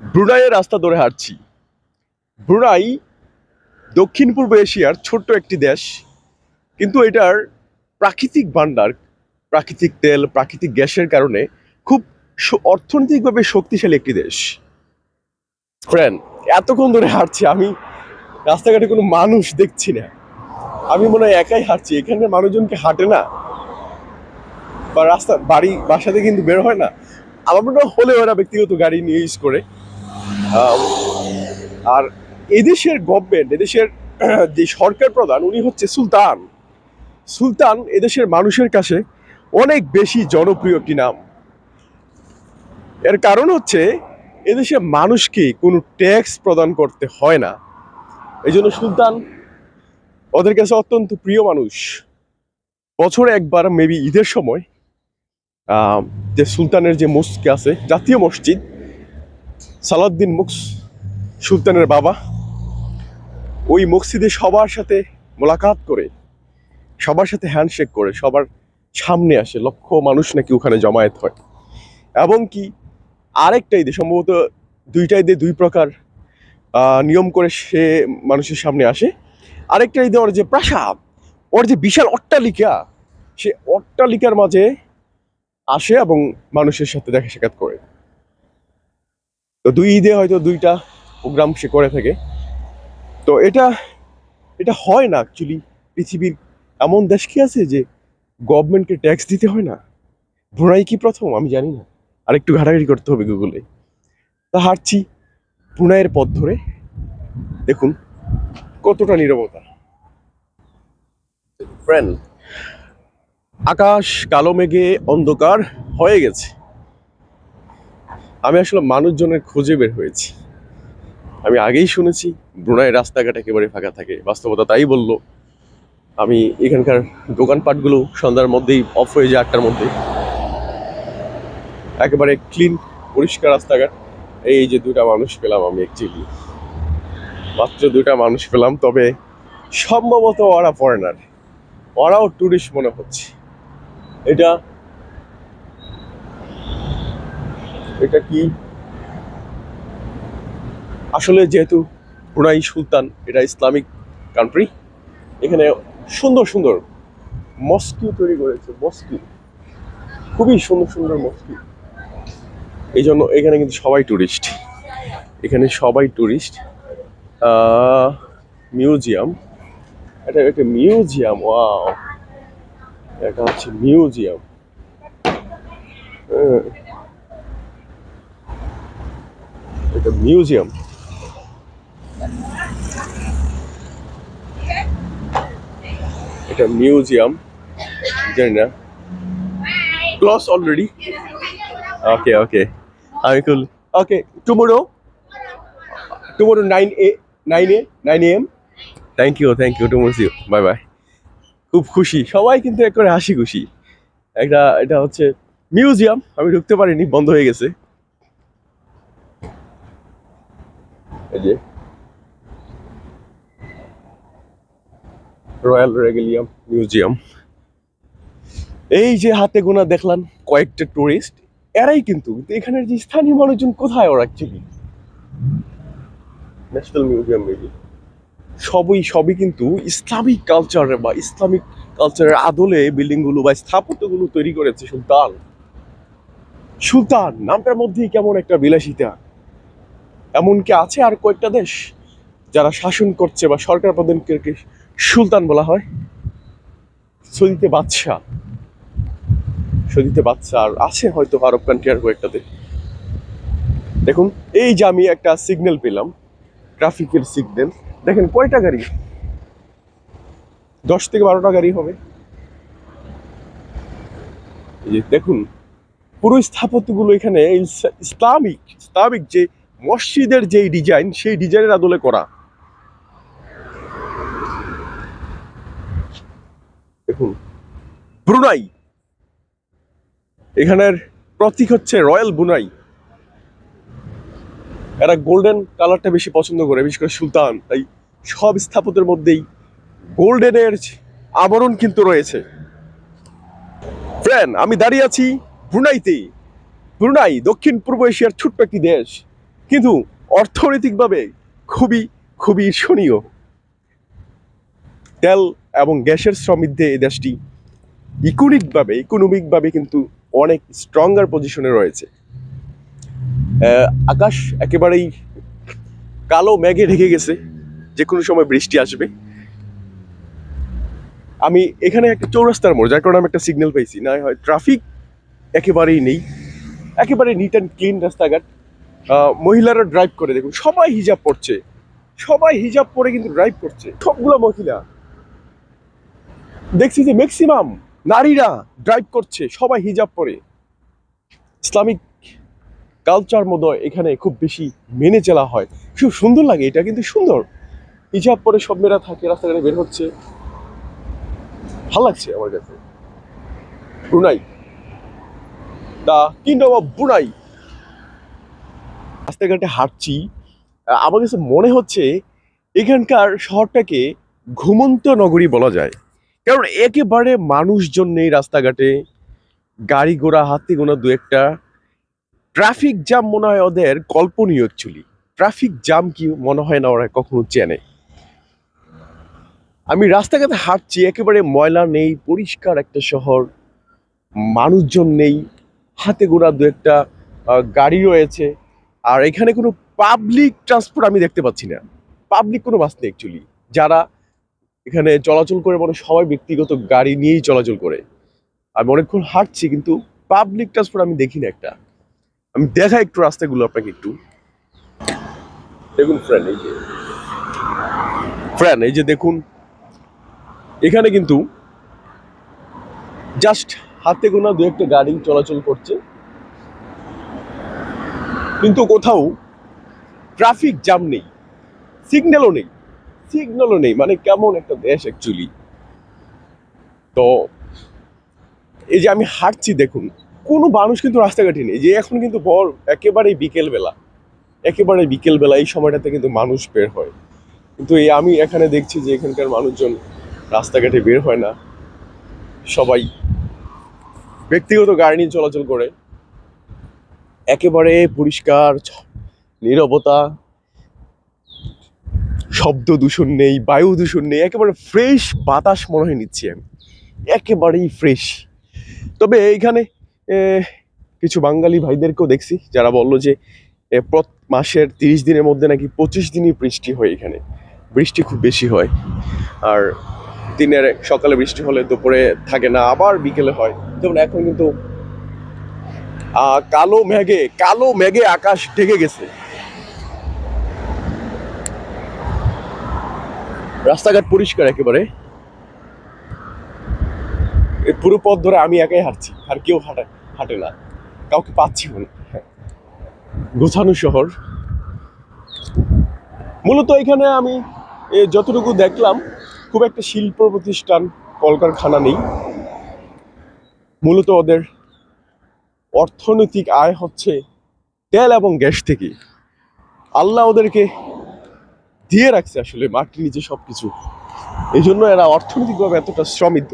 ব্রুনাইয়ের রাস্তা ধরে হাঁটছি। ব্রুনাই দক্ষিণ পূর্ব এশিয়ার ছোট্ট একটি দেশ, কিন্তু এটার প্রাকৃতিক ভাণ্ডার, প্রাকৃতিক তেল, প্রাকৃতিক গ্যাসের কারণে খুব অর্থনৈতিকভাবে শক্তিশালী একটি দেশ। ফ্রেন্ড এতক্ষণ ধরে হাঁটছি, আমি রাস্তাঘাটে কোনো মানুষ দেখছি না। আমি মনে হয় একাই হাঁটছি এখানে মানুষজনকে হাঁটে না। বা রাস্তা, বাড়ি বাসাতে কিন্তু বের হয় না। আমার মনে হয় হলে ওরা ব্যক্তিগত গাড়ি নিয়ে ইউজ করে। আর এদেশের গভর্নমেন্ট এদেশের, যে সরকার প্রধান, উনি হচ্ছে সুলতান। সুলতান এদেশের মানুষের কাছে অনেক বেশি জনপ্রিয় একটি নাম? এর কারণ হচ্ছে এদেশের মানুষকে কোনো ট্যাক্স প্রদান করতে হয় না। এই জন্য সুলতান ওদের কাছে অত্যন্ত প্রিয় মানুষ। বছরে একবার মেবি ঈদের সময় যে সুলতানের যে মসজিদ আছে, জাতীয় মসজিদ সালাউদ্দিন মুকস সুলতানের বাবা। ওই মসজিদে সবার সাথে মোলাকাত করে, সবার সাথে হ্যান্ডশেক করে, সবার সামনে আসে, লক্ষ মানুষ নাকি ওখানে জমায়েত হয়। এবং কি আরেকটা ঈদে সম্ভবত দুইটা ঈদে দুই প্রকার নিয়ম করে সে মানুষের সামনে আসে। আরেকটা ঈদে ওর যে প্রাসাদ, ওর যে বিশাল অট্টালিকা, সে অট্টালিকার মাঝে আসে এবং মানুষের সাথে দেখা সাক্ষাৎ করে। তো দুই ঈদে হয়তো দুইটা প্রোগ্রাম সে করে থাকে। তো এটা এটা হয় না অ্যাকচুয়ালি পৃথিবীর এমন দেশ কি আছে যে গভর্নমেন্টকে ট্যাক্স দিতে হয় না? ব্রুনাই কি প্রথম? আমি জানি না। আর একটু ঘাটাঘাটি করতে হবে গুগলে তা হাঁটছি ব্রুনাইয়ের পথ ধরে। দেখুন, কতটা নীরবতা। ফ্রেন্ড আকাশ কালো মেঘে অন্ধকার হয়ে গেছে। আমি আসলে মানুষজনের খোঁজে বের হয়েছি। আমি আগেই শুনেছি, ব্রুনাই রাস্তাঘাট একেবারে ফাঁকা থাকে। বাস্তবতা তাই বলল, আমি এখানকার দোকানপাটগুলো সন্ধ্যার মধ্যেই অফ হয়ে যায় আটটার মধ্যে একেবারে ক্লিন পরিষ্কার রাস্তাঘাট। এই যে দুটা মানুষ পেলাম আমি অ্যাকচুয়ালি মাত্র দুটা মানুষ পেলাম, তবে সম্ভবত ওরা ফরেনার ওরাও টুরিস্ট মনে হচ্ছে। এটা এটা কি? আসলে যেহেতু ব্রুনাই সুলতান, এটা ইসলামিক কান্ট্রি এখানে সুন্দর সুন্দর মস্কিউ তৈরি করেছে মস্কিউ খুবই সুন্দর সুন্দর মস্কিউ এই জন্য এখানে কিন্তু সবাই টুরিস্ট এখানে সবাই টুরিস্ট মিউজিয়াম এটা একটা মিউজিয়াম ওয়াও এটা হচ্ছে মিউজিয়াম এটা মিউজিয়াম। এটা মিউজিয়াম, জানি না। ক্লস অলরেডি ওকে ওকে আমি cool okay tomorrow tomorrow nine A nine A nine A M thank you thank you tomorrow you bye bye খুব খুশি। সবাই কিন্তু এক করে হাসি খুশি। একটা, এটা হচ্ছে মিউজিয়াম। আমি ঢুকতে পারিনি, বন্ধ হয়ে গেছে। এই যে। রয়্যাল রেগেলিয়াম মিউজিয়াম এই যে হাতে গোনা দেখলাম কয়েকটা টুরিস্ট এরাই কিন্তু এখানের যে স্থানীয় মানুষজন কোথায় ওরা অ্যাকচুয়ালি ন্যাশনাল মিউজিয়াম মেবি সবই সবই কিন্তু ইসলামিক কালচার বা ইসলামিক কালচারের আদলে বিল্ডিংগুলো বা স্থাপত্যগুলো তৈরি করেছে সুলতান। সুলতান, নামটার মধ্যেই কেমন একটা বিলাসিতা। এমনকি আছে আর কয়েকটা দেশ যারা শাসন করছে বা সরকার প্রধানকে সুলতান বলা হয়। সৌদিতে বাদশাহ। সৌদিতে বাদশাহ আর আছে হয়তো আরব কান্ট্রি আর কয়েকটাতে দেখুন, এই যে আমি একটা সিগন্যাল পেলাম ট্রাফিকের সিগন্যাল দেখেন, কয়টা গাড়ি? দশ থেকে বারোটা গাড়ি হবে। দেখুন, পুরো স্থাপত্যগুলো এখানে ইস- ইসলামিক ইসলামিক যে মসজিদের যেই ডিজাইন সেই ডিজাইনের আদলে করা। দেখুন, ব্রুনাই। এখানের প্রতীক হচ্ছে রয়্যাল ব্রুনাই। এরা গোল্ডেন কালারটা বেশি পছন্দ করে, বিশেষ করে সুলতান। তাই সব স্থাপত্যের মধ্যেই গোল্ডেনের আবরণ কিন্তু রয়েছে। ফ্রেন্ড আমি দাঁড়িয়ে আছি ব্রুনাইতে। ব্রুনাই দক্ষিণ পূর্ব এশিয়ার ছোট্ট একটি দেশ। কিন্তু অর্থনৈতিকভাবে খুবই খুবই ঈর্ষণীয় তেল এবং গ্যাসের সমৃদ্ধে এই দেশটি ইকোনিকভাবে ইকোনমিকভাবে কিন্তু অনেক স্ট্রঙ্গার পজিশনে রয়েছে। আকাশ একেবারেই কালো মেঘে ঢেকে গেছে যে কোনো সময় বৃষ্টি আসবে। আমি এখানে একটা চৌরাস্তার মোড়, যার কারণে আমি একটা সিগন্যাল পাইছি। না হয় ট্রাফিক একেবারেই নেই, একেবারে নিট অ্যান্ড ক্লিন রাস্তাঘাট। মহিলারা ড্রাইভ করে, দেখুন, সবাই হিজাব পড়ছে সবাই হিজাব পরে কিন্তু ড্রাইভ করছে। সবগুলো মহিলা। দেখছি যে ম্যাক্সিমাম নারীরা ড্রাইভ করছে, সবাই হিজাব পরে। ইসলামিক কালচার মতো এখানে খুব বেশি মেনে চলা হয়। খুব সুন্দর লাগে, এটা কিন্তু সুন্দর। হিজাব পরে সব মেয়েরা থাকে, রাস্তাঘাটে বের হচ্ছে। ভালো লাগছে আমার কাছে। Brunei the kingdom of Brunei রাস্তাঘাটে হাঁটছি আমার কাছে মনে হচ্ছে এখানকার শহরটাকে ঘুমন্ত নগরী বলা যায়। কারণ একেবারে মানুষজন নেই রাস্তাঘাটে, গাড়ি ঘোড়া, হাতি গোনা দু একটা। ট্রাফিক জ্যাম মনে হয় ওদের কল্পনীয় অ্যাকচুয়ালি ট্রাফিক জ্যাম কি মনে হয় না ওরা কখনো চেনে। আমি রাস্তাঘাটে হাঁটছি, একেবারে ময়লা নেই, পরিষ্কার একটা শহর, মানুষজন নেই, হাতে গোড়া দু একটা গাড়ি রয়েছে। আর এখানে কোনো পাবলিক ট্রান্সপোর্ট আমি দেখতে পাচ্ছি না। পাবলিক কোনো বাস নেই অ্যাকচুয়ালি যারা এখানে চলাচল করে মানে সবাই ব্যক্তিগত গাড়ি নিয়েই চলাচল করে। আমি অনেকক্ষণ হাঁটছি কিন্তু পাবলিক ট্রান্সপোর্ট আমি দেখি না একটা। আমি দেখা একটু রাস্তাগুলো আপনাকে একটু। দেখুন ফ্রেন্ড এই যে। ফ্রেন্ড এই যে দেখুন। এখানে কিন্তু জাস্ট হাতে গোনা দু একটা গাড়ি চলাচল করছে। কিন্তু কোথাও ট্রাফিক জ্যাম নেই সিগন্যালও নেই সিগন্যালও নেই মানে কেমন একটা দেশ অ্যাকচুয়ালি তো এই যে আমি হাঁটছি দেখুন, কোনো মানুষ কিন্তু রাস্তাঘাটে নেই, যে এখন কিন্তু বর একেবারেই বিকেল বেলা একেবারে বিকেল বেলা এই সময়টাতে কিন্তু মানুষ বের হয়। কিন্তু এই আমি এখানে দেখছি যে এখানকার মানুষজন রাস্তাঘাটে বের হয় না। সবাই ব্যক্তিগত গাড়ি নিয়ে চলাচল করে। একেবারে পরিষ্কার, নীরবতা, শব্দ দূষণ নেই, বায়ু দূষণ নেই, একেবারে ফ্রেশ বাতাস মনে হয় নিচ্ছি আমি। একেবারেই ফ্রেশ তবে এইখানে কিছু বাঙালি ভাইদেরকেও দেখছি, যারা বলল যে প্রত মাসের তিরিশ দিনের মধ্যে নাকি পঁচিশ দিনই বৃষ্টি হয় এখানে। বৃষ্টি খুব বেশি হয়। আর দিনের সকালে বৃষ্টি হলে দুপুরে থাকে না, আবার বিকেলে হয়। যেমন এখন কিন্তু কালো মেঘে কালো মেঘে আকাশ ঢেকে গেছে। রাস্তাঘাট পরিষ্কার একেবারে। পুরো পথ ধরে আমি একাই হাঁটছি, আর কেউ হাঁটে হাঁটে না। কাউকে পাচ্ছি না। গোছানো শহর। মূলত এখানে আমি যতটুকু দেখলাম, খুব একটা শিল্প প্রতিষ্ঠান, কলকারখানা নেই। মূলত ওদের অর্থনৈতিক আয় হচ্ছে তেল এবং গ্যাস থেকে। আল্লাহ ওদেরকে দিয়ে রাখছে আসলে মাটির নিচে সব কিছু এই জন্য এরা অর্থনৈতিকভাবে এতটা সমৃদ্ধ